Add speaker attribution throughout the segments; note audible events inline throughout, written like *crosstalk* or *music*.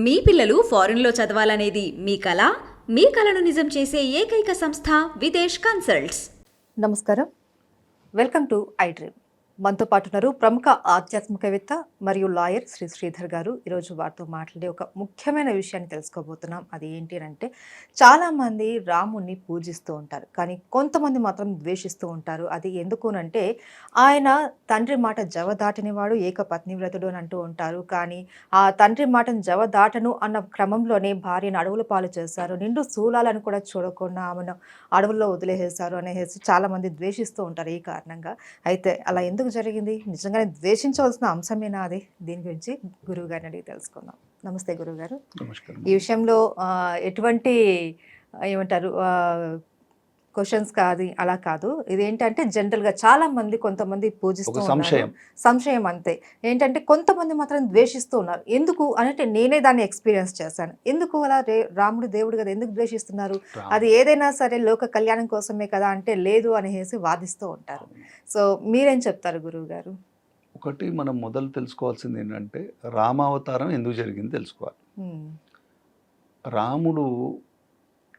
Speaker 1: మీ పిల్లలు ఫారెన్లో చదవాలనేది మీ కళ మీ కలను నిజం చేసే ఏకైక సంస్థ విదేశ్ కన్సల్ట్స్.
Speaker 2: నమస్కారం. Welcome to I dream. మనతో పాటు ఉన్నారు ప్రముఖ ఆధ్యాత్మికవేత్త మరియు లాయర్ శ్రీ శ్రీధర్ గారు. ఈరోజు వారితో మాట్లాడే ఒక ముఖ్యమైన విషయాన్ని తెలుసుకోబోతున్నాం. అది ఏంటి అని అంటే చాలామంది రాముణ్ణి పూజిస్తూ ఉంటారు కానీ కొంతమంది మాత్రం ద్వేషిస్తూ ఉంటారు. అది ఎందుకు అంటే ఆయన తండ్రి మాట జవ దాటనివాడు ఏక పత్నివ్రతుడు అని అంటూ ఉంటారు. కానీ ఆ తండ్రి మాటను జవ దాటను అన్న క్రమంలోనే భార్యను అడవుల పాలు చేశారు. నిండు శూలాలను కూడా చూడకుండా ఆమెను అడవుల్లో వదిలేసేశారు అనేసి చాలామంది ద్వేషిస్తూ ఉంటారు ఈ కారణంగా. అయితే అలా ఎందుకు జరిగింది. నిజంగానే ద్వేషించవలసిన అంశమేనా అది? దీని గురించి గురువు గారిని అడిగి తెలుసుకుందాం. నమస్తే గురువు గారు ఈ విషయంలో ఎటువంటి ఏమంటారు క్వశ్చన్స్ కాదు అలా కాదు. ఇదేంటంటే జనరల్గా చాలా మంది కొంతమంది పూజిస్తూ.
Speaker 3: సంశయం.
Speaker 2: సంశయం అంతే. ఏంటంటే కొంతమంది మాత్రం ద్వేషిస్తూ ఉన్నారు. ఎందుకు అంటే నేనే దాన్ని ఎక్స్పీరియన్స్ చేశాను. ఎందుకు అలా రే రాముడు దేవుడు కదా ఎందుకు ద్వేషిస్తున్నారు. అది ఏదైనా సరే లోక కళ్యాణం కోసమే కదా అంటే లేదు అనేసి వాదిస్తూ ఉంటారు. సో మీరేం చెప్తారు గురువు గారు
Speaker 3: ఒకటి మనం మొదలు తెలుసుకోవాల్సింది ఏంటంటే రామావతారం ఎందుకు జరిగింది తెలుసుకోవాలి. రాముడు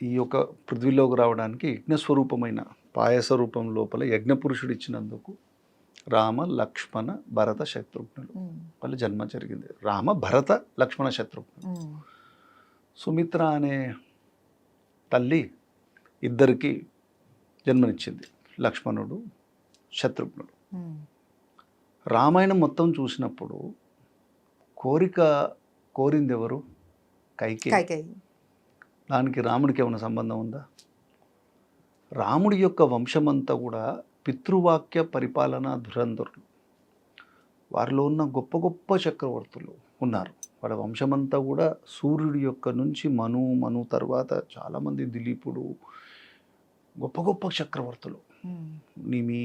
Speaker 3: ఈ యొక్క పృథ్వీలోకి రావడానికి యజ్ఞస్వరూపమైన పాయస రూపం లోపల యజ్ఞపురుషుడు ఇచ్చినందుకు రామ లక్ష్మణ భరత శత్రుఘ్నులు. వాళ్ళ జన్మ జరిగింది. రామ భరత లక్ష్మణ శత్రుఘ్నులు. సుమిత్ర అనే తల్లి ఇద్దరికి జన్మనిచ్చింది. లక్ష్మణుడు శత్రుఘ్నుడు. రామాయణం మొత్తం చూసినప్పుడు కోరిక కోరింది ఎవరు కైకే
Speaker 2: కైకేయి.
Speaker 3: దానికి రాముడికి ఏమైనా సంబంధం ఉందా? రాముడి యొక్క వంశమంతా కూడా పితృవాక్య పరిపాలన ధురంధరులు. వారిలో ఉన్న గొప్ప గొప్ప చక్రవర్తులు ఉన్నారు. వాళ్ళ వంశమంతా కూడా సూర్యుడి యొక్క నుంచి మను మను తర్వాత చాలామంది దిలీపుడు గొప్ప గొప్ప చక్రవర్తులు. నిమి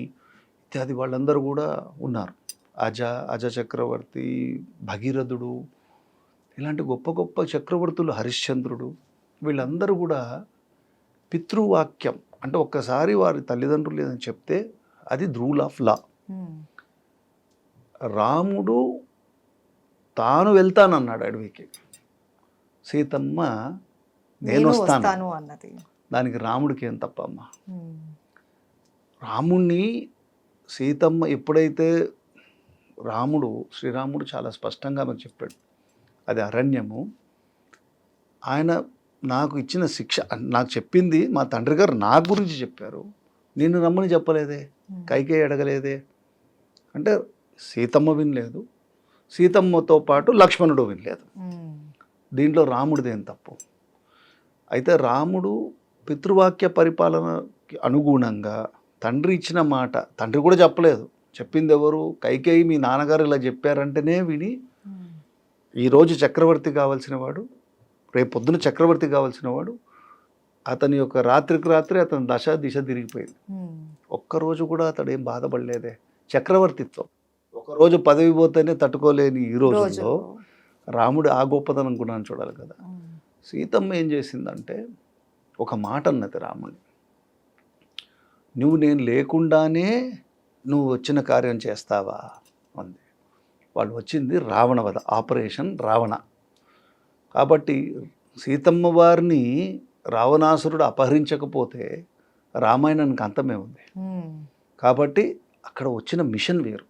Speaker 3: ఇత్యాది వాళ్ళందరూ కూడా ఉన్నారు. అజ అజ చక్రవర్తి భగీరథుడు ఇలాంటి గొప్ప గొప్ప చక్రవర్తులు హరిశ్చంద్రుడు వీళ్ళందరూ కూడా పితృవాక్యం అంటే ఒక్కసారి వారి తల్లిదండ్రులు ఏదని చెప్తే అది రూల్ ఆఫ్ లా. రాముడు తాను వెళ్తానన్నాడు అడవికి. సీతమ్మ నేను వస్తాను.
Speaker 2: వస్తాను అన్నది.
Speaker 3: దానికి రాముడికి ఏం తప్పమ్మా రాముణ్ణి సీతమ్మ ఎప్పుడైతే రాముడు శ్రీరాముడు చాలా స్పష్టంగా మనకు చెప్పాడు. అది అరణ్యము. ఆయన నాకు ఇచ్చిన శిక్ష నాకు చెప్పింది మా తండ్రి గారు నా గురించి చెప్పారు. నిన్ను రమ్మని చెప్పలేదే. కైకే అడగలేదే. అంటే సీతమ్మ వినలేదు. సీతమ్మతో పాటు లక్ష్మణుడు వినలేదు. దీంట్లో రాముడిది తప్పు? అయితే రాముడు పితృవాక్య పరిపాలనకి అనుగుణంగా తండ్రి ఇచ్చిన మాట తండ్రి కూడా చెప్పలేదు. చెప్పింది ఎవరు? కైకేయి మీ నాన్నగారు ఇలా చెప్పారంటేనే విని ఈరోజు చక్రవర్తి కావాల్సిన వాడు రేపు పొద్దున చక్రవర్తి కావాల్సిన వాడు అతని యొక్క రాత్రికి రాత్రి అతని దశ దిశ తిరిగిపోయింది. ఒక్కరోజు కూడా అతడు ఏం బాధపడలేదే. చక్రవర్తిత్వం. ఒకరోజు పదవి పోతేనే తట్టుకోలేని ఈ రోజుల్లో రాముడు ఆ గొప్పతనం కూడా చూడాలి కదా. సీతమ్మ ఏం చేసిందంటే ఒక మాట అన్నది రాముని. నువ్వు నేను లేకుండానే నువ్వు వచ్చిన కార్యం చేస్తావా? అంది. వాళ్ళు వచ్చింది రావణవధ ఆపరేషన్ రావణ. కాబట్టి సీతమ్మ వారిని రావణాసురుడు అపహరించకపోతే రామాయణానికి అంతమే ఉంది. కాబట్టి అక్కడ వచ్చిన మిషన్ వేరు.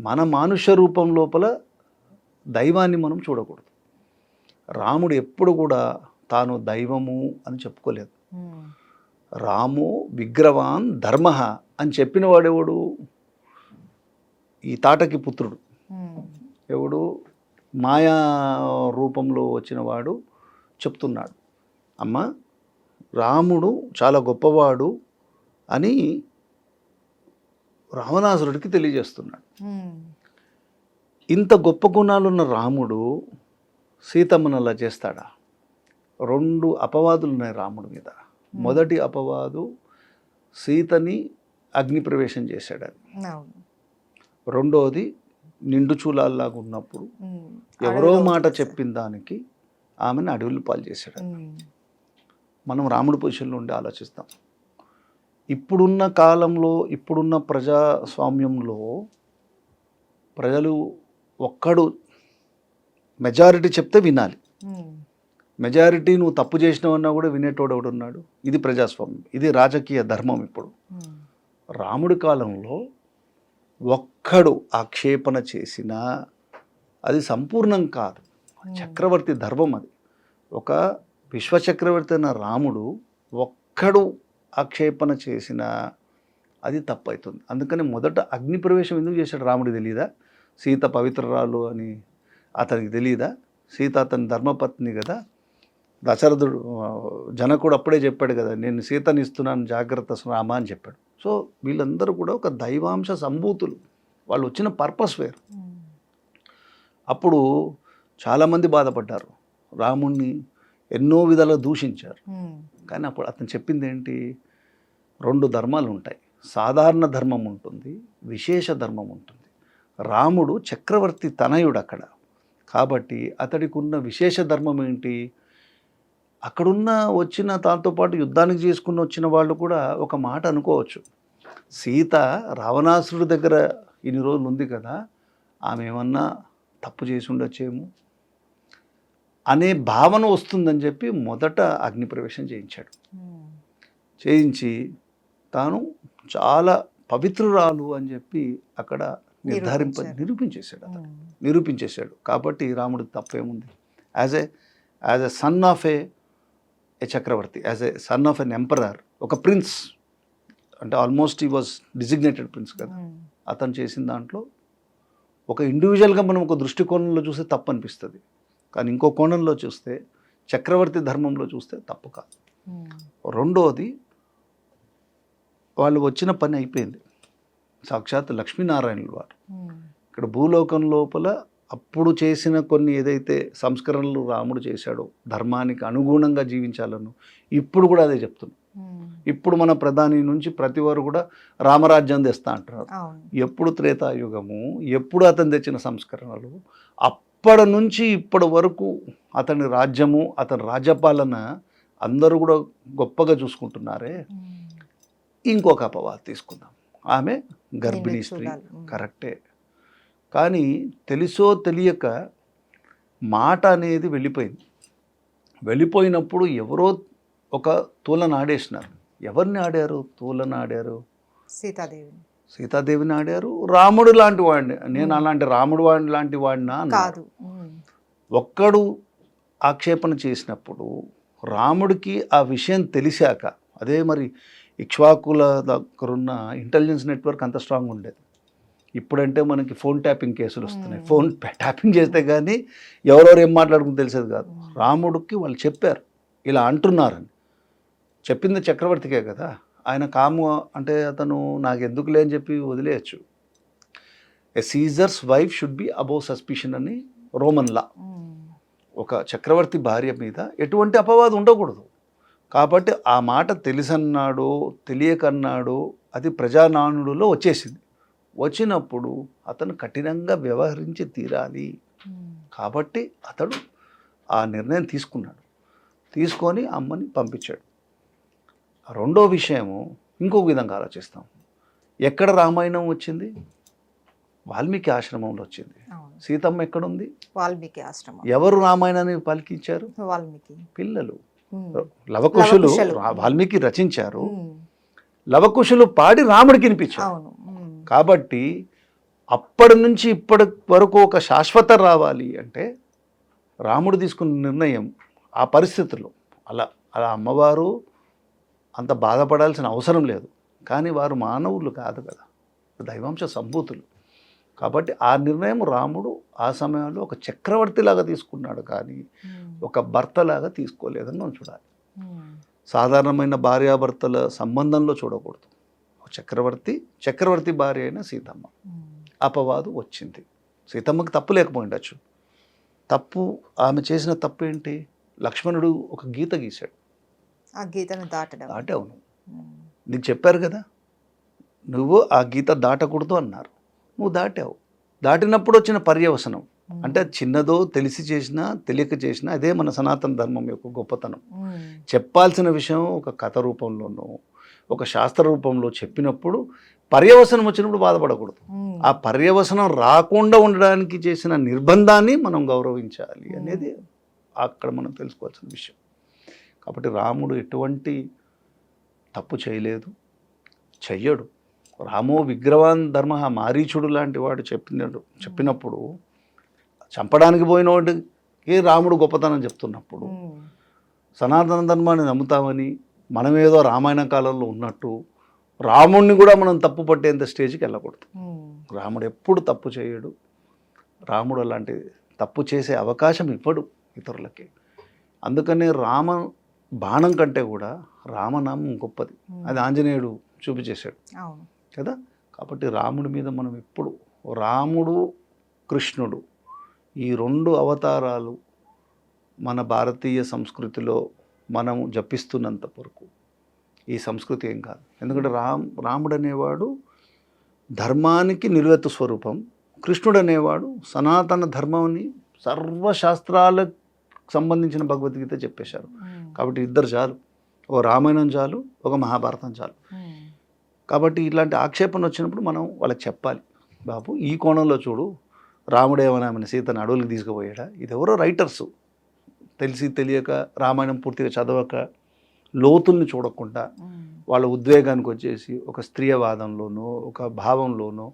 Speaker 3: మన మానుష్య రూపం లోపల దైవాన్ని మనం చూడకూడదు. రాముడు ఎప్పుడు కూడా తాను దైవము అని చెప్పుకోలేదు. రాము విగ్రవాన్ ధర్మ అని చెప్పిన వాడెవడు? ఈ తాటకి పుత్రుడు. ఎవడు? మాయా రూపంలో వచ్చిన వాడు చెప్తున్నాడు. అమ్మ రాముడు చాలా గొప్పవాడు అని రావణాసురుడికి తెలియజేస్తున్నాడు. ఇంత గొప్ప గుణాలున్న రాముడు సీతమ్మను అలా చేస్తాడా? రెండు అపవాదులు ఉన్నాయి రాముడి మీద. మొదటి అపవాదు సీతని అగ్ని ప్రవేశం చేశాడని రెండోది నిండు చూలాల్లాగా ఉన్నప్పుడు. ఎవరో మాట. చెప్పిన దానికి ఆమెను అడవులు పాలు చేశాడు. మనం రాముడి పొజిషన్లో ఉండి ఆలోచిస్తాం ఇప్పుడున్న కాలంలో ఇప్పుడున్న ప్రజాస్వామ్యంలో ప్రజలు ఒక్కడు మెజారిటీ చెప్తే వినాలి. మెజారిటీ నువ్వు తప్పు చేసినావన్నా కూడా వినేటోడు ఒకడు ఉన్నాడు ఇది ప్రజాస్వామ్యం ఇది రాజకీయ ధర్మం ఇప్పుడు. రాముడి కాలంలో ఒక్కడు ఆక్షేపణ చేసినా అది సంపూర్ణం కాదు. చక్రవర్తి ధర్మం అది. ఒక విశ్వచక్రవర్తి అయిన రాముడు ఒక్కడు ఆక్షేపణ చేసినా అది తప్పవుతుంది అందుకని మొదట అగ్ని ప్రవేశం ఎందుకు చేశాడు రాముడు తెలియదా సీత పవిత్రరాలు అని అతనికి తెలియదా సీత అతని ధర్మపత్ని కదా? దశరథుడు జనకుడు అప్పుడే చెప్పాడు కదా నేను సీతని ఇస్తున్నాను జాగ్రత్త రామ అని చెప్పాడు. సో వీళ్ళందరూ కూడా ఒక దైవాంశ సంభూతులు. వాళ్ళు వచ్చిన పర్పస్ వేరు. అప్పుడు చాలామంది బాధపడ్డారు. రాముణ్ణి ఎన్నో విధాలుగా దూషించారు. కానీ అప్పుడు అతను చెప్పింది ఏంటి రెండు ధర్మాలు ఉంటాయి. సాధారణ ధర్మం ఉంటుంది విశేష ధర్మం ఉంటుంది. రాముడు చక్రవర్తి తనయుడు అక్కడ. కాబట్టి అతడికి ఉన్న విశేష ధర్మం ఏంటి? అక్కడున్న వచ్చిన దాంతో పాటు యుద్ధానికి చేసుకుని వచ్చిన వాళ్ళు కూడా ఒక మాట అనుకోవచ్చు సీత రావణాసురుడి దగ్గర ఇన్ని రోజులు ఉంది కదా ఆమె ఏమన్నా తప్పు చేసి ఉండొచ్చేమో అనే భావన వస్తుందని చెప్పి మొదట అగ్నిప్రవేశం చేయించాడు. చేయించి తాను చాలా పవిత్రురాలు అని చెప్పి అక్కడ నిర్ధారింప. నిరూపించేశాడు అతను. నిరూపించేశాడు కాబట్టి రాముడు తప్పేముంది as a as a son of a a Chakravarthi as a son of an emperor ఒక ప్రిన్స్ అంటే ఆల్మోస్ట్ ఈ వాజ్ డిజిగ్నేటెడ్ ప్రిన్స్ కదా
Speaker 2: ఉమ్.
Speaker 3: అతను చేసిన దాంట్లో ఒక ఇండివిజువల్గా మనం ఒక దృష్టికోణంలో చూస్తే తప్పు అనిపిస్తుంది కానీ ఇంకో కోణంలో చూస్తే చక్రవర్తి ధర్మంలో చూస్తే తప్పు కాదు
Speaker 2: ఉమ్.
Speaker 3: రెండోది వాళ్ళు వచ్చిన పని అయిపోయింది సాక్షాత్ లక్ష్మీనారాయణుల వారు
Speaker 2: ఉమ్.
Speaker 3: ఇక్కడ భూలోకం లోపల అప్పుడు చేసిన కొన్ని ఏదైతే సంస్కరణలు రాముడు చేశాడో ధర్మానికి అనుగుణంగా జీవించాలను ఇప్పుడు కూడా అదే చెప్తున్నాం. ఇప్పుడు మన ప్రధాని నుంచి ప్రతి వారు కూడా రామరాజ్యం తెస్తా అంటున్నారు. ఎప్పుడు త్రేతాయుగము ఎప్పుడు అతను తెచ్చిన సంస్కరణలు అప్పటి నుంచి ఇప్పటి వరకు అతని రాజ్యము అతని రాజ్యపాలన అందరూ కూడా గొప్పగా చూసుకుంటున్నారే. ఇంకొక అపవాదం తీసుకుందాం. ఆమె గర్భిణీ స్త్రీ. కరెక్టే. కానీ తెలుసో తెలియక మాట అనేది వెళ్ళిపోయింది. వెళ్ళిపోయినప్పుడు ఎవరో ఒక తూలను ఆడేసినారు. ఎవరిని ఆడారు? తూలను ఆడారు?
Speaker 2: సీతాదేవిని.
Speaker 3: సీతాదేవిని ఆడారు? రాముడు లాంటి వాడిని. నేను అలాంటి రాముడు వాడి లాంటి వాడినా.
Speaker 2: కాదు.
Speaker 3: ఒక్కడు ఆక్షేపణ చేసినప్పుడు రాముడికి ఆ విషయం తెలిసాక అదే మరి ఇక్ష్వాకుల దగ్గరున్న ఇంటెలిజెన్స్ నెట్వర్క్ అంత స్ట్రాంగ్ ఉండేది. ఇప్పుడంటే మనకి ఫోన్ ట్యాపింగ్ కేసులు వస్తున్నాయి. ఫోన్ ట్యాపింగ్ చేస్తే కానీ ఎవరెవరు ఏం మాట్లాడుకుని తెలిసేది కాదు. రాముడికి వాళ్ళు చెప్పారు. ఇలా అంటున్నారని. చెప్పింది చక్రవర్తికే కదా. ఆయన కాము అంటే అతను నాకు ఎందుకులే అని చెప్పి వదిలేయచ్చు. A Caesar's wife should be above suspicion అని రోమన్ లా. ఒక చక్రవర్తి భార్య మీద ఎటువంటి అపవాదం ఉండకూడదు. కాబట్టి ఆ మాట తెలిసన్నాడో తెలియకన్నాడో అది ప్రజానానుడిలో వచ్చేసింది. వచ్చినప్పుడు అతను కఠినంగా వ్యవహరించి తీరాలి. కాబట్టి అతడు ఆ నిర్ణయం తీసుకున్నాడు. తీసుకొని అమ్మని పంపించాడు. రెండో విషయము ఇంకొక విధంగా ఆలోచిస్తాం. ఎక్కడ రామాయణం వచ్చింది? వాల్మీకి ఆశ్రమంలో వచ్చింది. సీతమ్మ ఎక్కడుంది?
Speaker 2: వాల్మీకి ఆశ్రమం.
Speaker 3: ఎవరు రామాయణాన్ని పలికించారు?
Speaker 2: వాల్మీకి.
Speaker 3: పిల్లలు. లవకుశులు వాల్మీకి రచించారు. లవకుశులు పాడి రాముడికి వినిపించారు. కాబట్టి అప్పటి నుంచి ఇప్పటి వరకు ఒక శాశ్వత రావాలి అంటే రాముడు తీసుకున్న నిర్ణయం ఆ పరిస్థితుల్లో. అలా అలా అమ్మవారు అంత బాధపడాల్సిన అవసరం లేదు. కానీ వారు మానవులు కాదు కదా. దైవాంశ సంభూతులు. కాబట్టి ఆ నిర్ణయం రాముడు ఆ సమయంలో ఒక చక్రవర్తిలాగా తీసుకున్నాడు కానీ. ఒక భర్తలాగా తీసుకోలేదని మనం చూడాలి. సాధారణమైన భార్యాభర్తల సంబంధంలో చూడకూడదు. చక్రవర్తి చక్రవర్తి భార్య అయిన సీతమ్మ. అపవాదు వచ్చింది. సీతమ్మకి తప్పు లేకపోయిండొచ్చు. తప్పు ఆమె చేసిన తప్పు ఏంటి లక్ష్మణుడు ఒక గీత గీశాడు.
Speaker 2: ఆ గీతను దాటడం.
Speaker 3: దాటావు నువ్వు. నీకు చెప్పారు కదా నువ్వు ఆ గీత దాటకూడదు అన్నారు. నువ్వు దాటావు. దాటినప్పుడు వచ్చిన పర్యవసనం. అంటే చిన్నదో తెలిసి చేసినా తెలియక చేసినా అదే మన సనాతన ధర్మం యొక్క గొప్పతనం. చెప్పాల్సిన విషయం ఒక కథ రూపంలోనో ఒక శాస్త్ర రూపంలో చెప్పినప్పుడు పర్యవసనం వచ్చినప్పుడు బాధపడకూడదు. ఆ పర్యవసనం రాకుండా ఉండడానికి చేసిన నిర్బంధాన్ని మనం గౌరవించాలి అనేది అక్కడ మనం తెలుసుకోవాల్సిన విషయం కాబట్టి రాముడు ఎటువంటి తప్పు చేయలేదు చెయ్యడు రామో విగ్రవాన్ ధర్మ మారీచుడు లాంటి వాడు చెప్పినాడు చెప్పినప్పుడు చంపడానికి పోయినోడికి రాముడు గొప్పతనం చెప్తున్నప్పుడు. సనాతన ధర్మాన్ని నమ్ముతామని మనమేదో రామాయణ కాలంలో ఉన్నట్టు రాముణ్ణి కూడా మనం తప్పు పట్టేంత స్టేజ్కి వెళ్ళకూడదు. రాముడు ఎప్పుడు తప్పు చేయడు. రాముడు అలాంటి తప్పు చేసే అవకాశం ఇవ్వడు ఇతరులకి. అందుకనే రామ బాణం కంటే కూడా రామనామం గొప్పది. అది ఆంజనేయుడు చూపించేశాడు. కదా? కాబట్టి రాముడి మీద మనం ఎప్పుడు రాముడు కృష్ణుడు ఈ రెండు అవతారాలు మన భారతీయ సంస్కృతిలో మనం జపిస్తున్నంత వరకు. ఈ సంస్కృతి ఏం కాదు. ఎందుకంటే రామ్ రాముడు అనేవాడు ధర్మానికి నిర్వెత్తు స్వరూపం. కృష్ణుడు అనేవాడు సనాతన ధర్మాన్ని సర్వశాస్త్రాలకు సంబంధించిన భగవద్గీత చెప్పేశారు. కాబట్టి ఇద్దరు చాలు. ఒక రామాయణం చాలు ఒక మహాభారతం చాలు. కాబట్టి ఇలాంటి ఆక్షేపణ వచ్చినప్పుడు మనం వాళ్ళకి చెప్పాలి. బాబు ఈ కోణంలో చూడు రాముడు ఏమైనా ఆమెను సీతను అడవులకు తీసుకుపోయాడా? ఇది ఎవరో రైటర్స్. తెలిసి తెలియక రామాయణం పూర్తిగా చదవక లోతుల్ని చూడకుండా వాళ్ళ ఉద్వేగానికి వచ్చేసి ఒక స్త్రీయవాదంలోనో ఒక భావంలోనో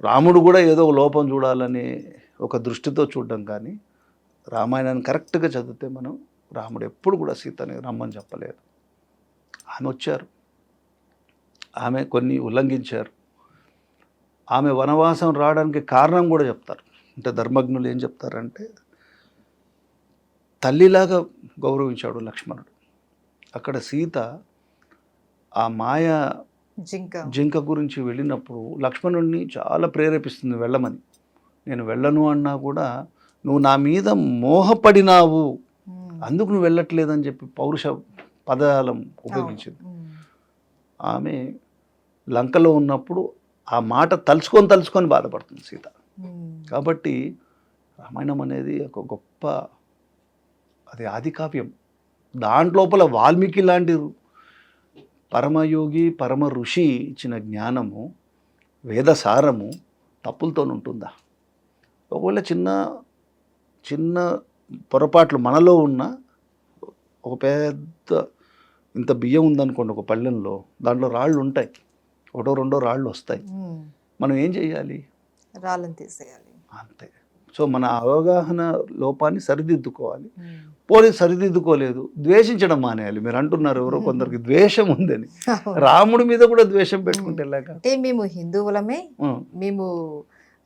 Speaker 3: రాముడు కూడా ఏదో ఒక లోపం చూడాలని ఒక దృష్టితో చూడడం కానీ రామాయణాన్ని కరెక్ట్గా చదివితే మనం రాముడు ఎప్పుడు కూడా సీతని రమ్మని చెప్పలేదు. ఆమె వచ్చారు. ఆమె కొన్ని ఉల్లంఘించారు. ఆమె వనవాసం రావడానికి కారణం కూడా చెప్తారు. అంటే ధర్మజ్ఞులు ఏం చెప్తారంటే తల్లిలాగా గౌరవించాడు లక్ష్మణుడు. అక్కడ సీత ఆ మాయ
Speaker 2: జింక.
Speaker 3: జింక గురించి వెళ్ళినప్పుడు లక్ష్మణుడిని చాలా ప్రేరేపిస్తుంది వెళ్ళమని. నేను వెళ్ళను అన్నా కూడా నువ్వు నా మీద మోహపడినావు. అందుకు నువ్వు వెళ్ళట్లేదని చెప్పి పౌరుష పదాలం ఉపయోగించింది. ఆమె లంకలో ఉన్నప్పుడు ఆ మాట తలుచుకొని తలుచుకొని బాధపడుతుంది సీత. కాబట్టి రామాయణం అనేది ఒక గొప్ప అది ఆది కావ్యం దాంట్లోపల వాల్మీకి లాంటి పరమయోగి పరమ ఋషి ఇచ్చిన జ్ఞానము వేదసారము తప్పులతో ఉంటుందా ఒకవేళ చిన్న చిన్న పొరపాట్లు మనలో ఉన్న ఒక పెద్ద ఇంత బియ్యం ఉందనుకోండి ఒక పళ్ళెంలో దాంట్లో రాళ్ళు ఉంటాయి. ఒకటో రెండో రాళ్ళు వస్తాయి. మనం ఏం చేయాలి?
Speaker 2: రాళ్ళని తీసేయాలి.
Speaker 3: అంతే. సో మన అవగాహన లోపాన్ని సరిదిద్దుకోవాలి. పోనీ సరిదిద్దుకోలేదు. ద్వేషించడం మానేయాలి. మీరు అంటున్నారు ఎవరో కొందరికి ద్వేషం ఉందని. రాముడి మీద కూడా ద్వేషం పెట్టుకుంటే
Speaker 2: అంటే మేము హిందువులమే. మేము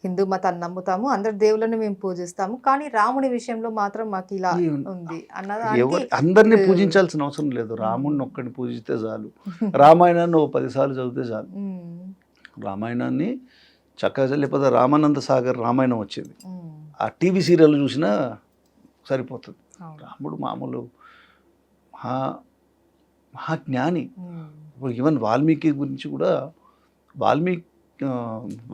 Speaker 2: హిందూ మతాన్ని నమ్ముతాము. అందరి దేవుళ్ళని మేము పూజిస్తాము. కానీ రాముడి విషయంలో మాత్రం మాకు ఇలా ఉంది అన్నది
Speaker 3: అందరినీ పూజించాల్సిన అవసరం లేదు. రాముడిని ఒక్కడిని పూజిస్తే చాలు. రామాయణాన్ని ఓ పదిసార్లు చదివితే చాలు. రామాయణాన్ని చక్కగా లేకపోతే రామానంద సాగర్ రామాయణం వచ్చింది. ఆ టీవీ సీరియల్ చూసినా సరిపోతుంది. రాముడు మామూలు మహా మహాజ్ఞాని. ఇప్పుడు ఈవెన్ వాల్మీకి గురించి కూడా వాల్మీకి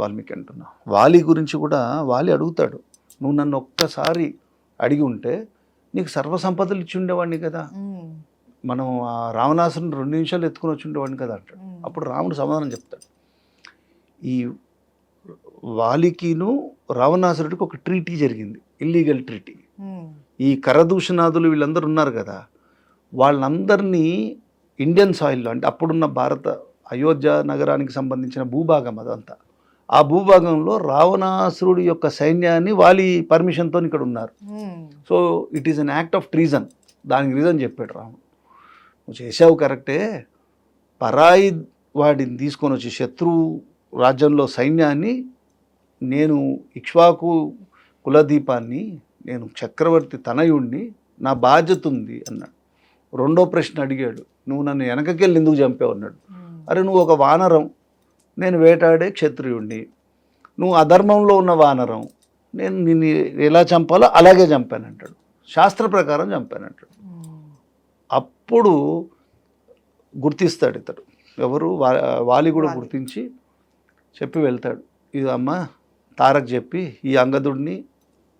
Speaker 3: వాల్మీకి అంటున్నా వాలి గురించి కూడా వాలి అడుగుతాడు నువ్వు నన్ను ఒక్కసారి అడిగి ఉంటే నీకు సర్వసంపదలు ఇచ్చి ఉండేవాడిని కదా. మనం ఆ రావణాసురుని రెండు నిమిషాలు ఎత్తుకొని వచ్చి ఉండేవాడిని కదా అంటాడు. అప్పుడు రాముడు సమాధానం చెప్తాడు ఈ వాలికిను రావణాసురుడికి ఒక ట్రీటీ జరిగింది ఇల్లీగల్ ట్రీటీ. ఈ కరదూషణాదులు వీళ్ళందరూ ఉన్నారు కదా వాళ్ళందరినీ ఇండియన్ సాయిల్లో అంటే అప్పుడున్న భారత అయోధ్య నగరానికి సంబంధించిన భూభాగం అదంతా. ఆ భూభాగంలో రావణాసురుడి యొక్క సైన్యాన్ని వాలి పర్మిషన్తో ఇక్కడ ఉన్నారు.
Speaker 2: ఉమ్.
Speaker 3: So it is an act of treason దానికి రీజన్ చెప్పాడు రాముడు. నువ్వు చేసావు కరెక్టే. పరాయి వాడిని తీసుకొని వచ్చి శత్రువు రాజ్యంలో సైన్యాన్ని నేను ఇక్ష్వాకు కులదీపాన్ని నేను చక్రవర్తి తనయుణ్ణి నా బాధ్యత ఉంది అన్నాడు. రెండో ప్రశ్న అడిగాడు. నువ్వు నన్ను వెనకకెళ్ళి ఎందుకు చంపావు అన్నాడు. అరే నువ్వు ఒక వానరం. నేను వేటాడే క్షత్రియుణ్ణి. నువ్వు అధర్మంలో ఉన్న వానరం. నేను నిన్ను ఎలా చంపాలో అలాగే చంపానంటాడు శాస్త్ర ప్రకారం చంపానంటాడు. అప్పుడు గుర్తిస్తాడు ఇతడు. ఎవరు? వా- వాలి కూడా. గుర్తించి చెప్పి వెళ్తాడు. ఇది అమ్మ తారక్ చెప్పి ఈ అంగదుడిని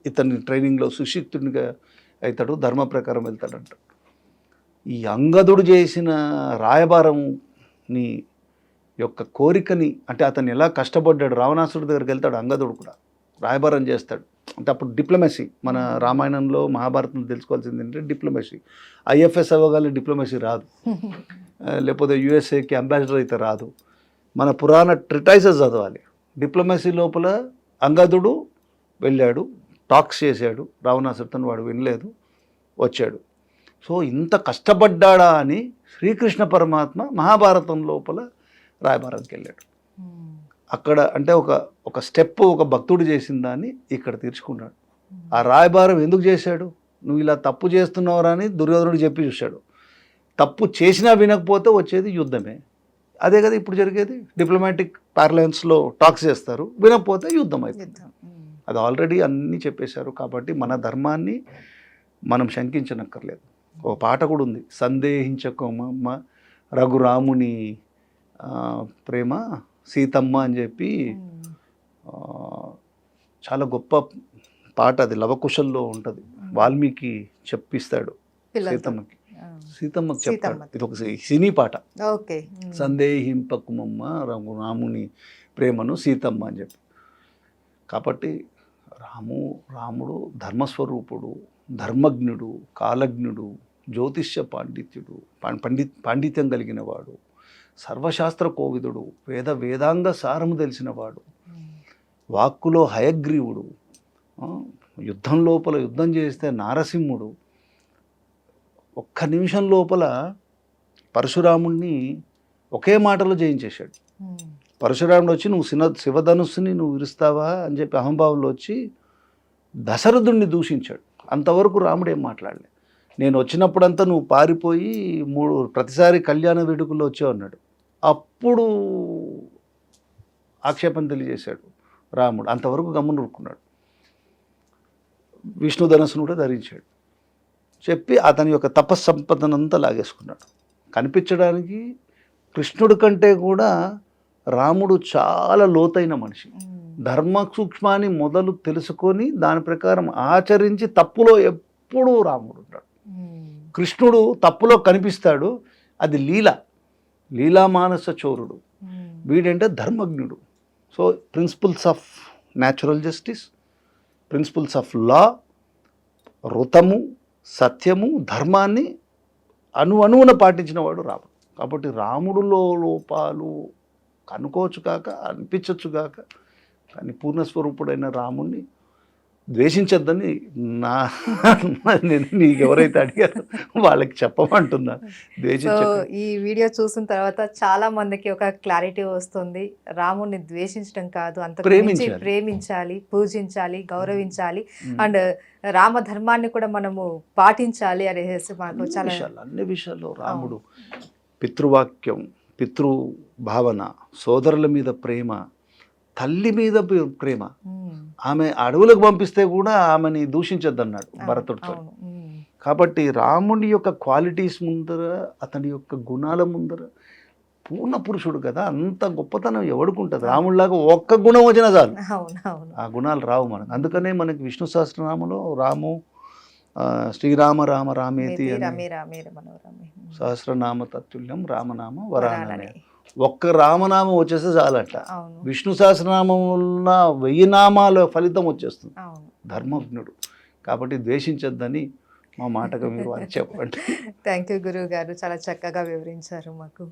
Speaker 3: ఇతని ట్రైనింగ్లో సుశిక్తుడిగా అవుతాడు ధర్మ ప్రకారం వెళ్తాడంట. ఈ అంగదుడు చేసిన రాయబారంని యొక్క కోరికని అంటే అతను ఎలా కష్టపడ్డాడు రావణాసుడి దగ్గరికి వెళ్తాడు అంగదుడు కూడా. రాయబారం చేస్తాడు. అంటే అప్పుడు డిప్లొమసీ మన రామాయణంలో మహాభారతంలో తెలుసుకోవాల్సింది ఏంటంటే డిప్లొమసీ. ఐఎఫ్ఎస్ అవ్వగానే డిప్లొమసీ రాదు. *laughs* లేకపోతే యుఎస్ఏకి అంబాసిడర్ అయితే రాదు. మన పురాణ ట్రిటైసెస్ చదవాలి. డిప్లొమసీ లోపల అంగదుడు వెళ్ళాడు టాక్స్ చేశాడు. రావణాసుడితో వాడు వినలేదు వచ్చాడు. సో ఇంత కష్టపడ్డాడా అని శ్రీకృష్ణ పరమాత్మ మహాభారతం లోపల రాయబారానికి వెళ్ళాడు. అక్కడ అంటే ఒక ఒక స్టెప్ ఒక భక్తుడు చేసిన దాన్ని ఇక్కడ తీర్చుకున్నాడు. ఆ రాయబారం ఎందుకు చేశాడు? నువ్వు ఇలా తప్పు చేస్తున్నావురా అని దుర్యోధనుడు చెప్పి చూశాడు. తప్పు చేసినా వినకపోతే వచ్చేది యుద్ధమే. అదే కదా ఇప్పుడు జరిగేది? డిప్లొమాటిక్ పార్లయన్స్లో టాక్స్ చేస్తారు. వినకపోతే యుద్ధం
Speaker 2: ఉమ్.
Speaker 3: అది ఆల్రెడీ అన్నీ చెప్పేశారు కాబట్టి మన ధర్మాన్ని మనం శంకించనక్కర్లేదు. ఓ పాట కూడా ఉంది. సందేహించకోమమ్మ రఘురాముని ప్రేమ సీతమ్మ అని చెప్పి చాలా గొప్ప పాట అది. లవకుశల్లో ఉంటుంది. వాల్మీకి చెప్పిస్తాడు. సీతమ్మకి.
Speaker 2: ఆ.
Speaker 3: సీతమ్మకి చెప్తాడు. ఇది ఒక సినీ పాట
Speaker 2: ఓకే.
Speaker 3: సందేహింపకుమమ్మ రఘురాముని ప్రేమను సీతమ్మ అని చెప్పి కాబట్టి రాము రాముడు ధర్మస్వరూపుడు ధర్మజ్ఞుడు కాలజ్ఞుడు జ్యోతిష్య పాండిత్యుడు పండి పాండిత్యం కలిగిన వాడు సర్వశాస్త్ర కోవిదుడు వేద వేదాంగ సారము తెలిసినవాడు. వాక్కులో హయగ్రీవుడు యుద్ధం లోపల యుద్ధం చేస్తే నారసింహుడు ఒక్క నిమిషం లోపల పరశురాముణ్ణి ఒకే మాటలో జయించేశాడు పరశురాముడు వచ్చి నువ్వు శివ శివధనుస్సుని నువ్వు విరుస్తావా? అని చెప్పి అహంభావంలో వచ్చి దశరథుణ్ణి దూషించాడు. అంతవరకు రాముడు ఏం మాట్లాడలే. నేను వచ్చినప్పుడంతా నువ్వు పారిపోయి మూడు ప్రతిసారి కళ్యాణ వేడుకల్లో వచ్చావు అన్నాడు. అప్పుడు ఆక్షేపణ తెలియజేశాడు రాముడు. అంతవరకు గమ్మునూరుకున్నాడు విష్ణు ధనస్సును కూడా ధరించాడు. చెప్పి అతని యొక్క తపస్సంపదనంతా లాగేసుకున్నాడు కనిపించడానికి కృష్ణుడి కంటే కూడా రాముడు చాలా లోతైన మనిషి. ధర్మ సూక్ష్మాన్ని మొదలు తెలుసుకొని దాని ప్రకారం ఆచరించి తప్పులో ఎప్పుడూ రాముడు ఉంటాడు. కృష్ణుడు తప్పులో కనిపిస్తాడు అది లీల లీలామానస చోరుడు. వీడంటే ధర్మజ్ఞుడు so principles of natural justice principles of law ఋతము సత్యము ధర్మాన్ని అణు అణువున పాటించిన వాడు రాముడు. కాబట్టి రాముడులో లోపాలు కనుకోవచ్చు కాక అనిపించవచ్చు కాక కానీ పూర్ణస్వరూపుడైన రాముణ్ణి ద్వేషించొద్దని నా *laughs* నేను నీకు ఎవరైతే అడిగారో వాళ్ళకి చెప్పమంటున్నా
Speaker 2: సో
Speaker 3: ద్వేషించక
Speaker 2: ఈ వీడియో చూసిన తర్వాత చాలా మందికి ఒక క్లారిటీ వస్తుంది రాముడిని ద్వేషించడం కాదు అంత
Speaker 3: ప్రేమించాలి.
Speaker 2: ప్రేమించాలి పూజించాలి గౌరవించాలి. అండ్ రామ ధర్మాన్ని కూడా మనము పాటించాలి అనేసి మనకు
Speaker 3: అన్ని
Speaker 2: చాలా
Speaker 3: విషయాలు అన్ని విషయాల్లో రాముడు పితృవాక్యం పితృ భావన సోదరుల మీద ప్రేమ తల్లి మీద ప్రే- ప్రేమ. ఆమె అడవులకు పంపిస్తే కూడా ఆమెని దూషించద్దన్నాడు భరతుడితో. కాబట్టి రాముడి యొక్క క్వాలిటీస్ ముందర అతని యొక్క గుణాల ముందర పూర్ణ పురుషుడు కదా. అంత గొప్పతనం ఎవడుకుంటుంది? రాముడిలాగా ఒక్క గుణం వచ్చినా చాలు. ఆ గుణాలు రావు మనకు. అందుకనే మనకి విష్ణు సహస్రనామంలో రాము శ్రీరామ రామ రామేతి
Speaker 2: మేతి
Speaker 3: అని సహస్రనామ తత్తుల్యం రామనామ వరాననే. ఒక్క రామనామం వచ్చేస్తే చాలట. విష్ణు సహస్రనామం ఉన్న వెయ్యి నామాల ఫలితం వచ్చేస్తుంది. ధర్మజ్ఞుడు. కాబట్టి ద్వేషించొద్దని మా మాటగా మీరు వారికి చెప్పండి. *laughs*
Speaker 2: థ్యాంక్ యూ గురువు గారు చాలా చక్కగా వివరించారు మాకు.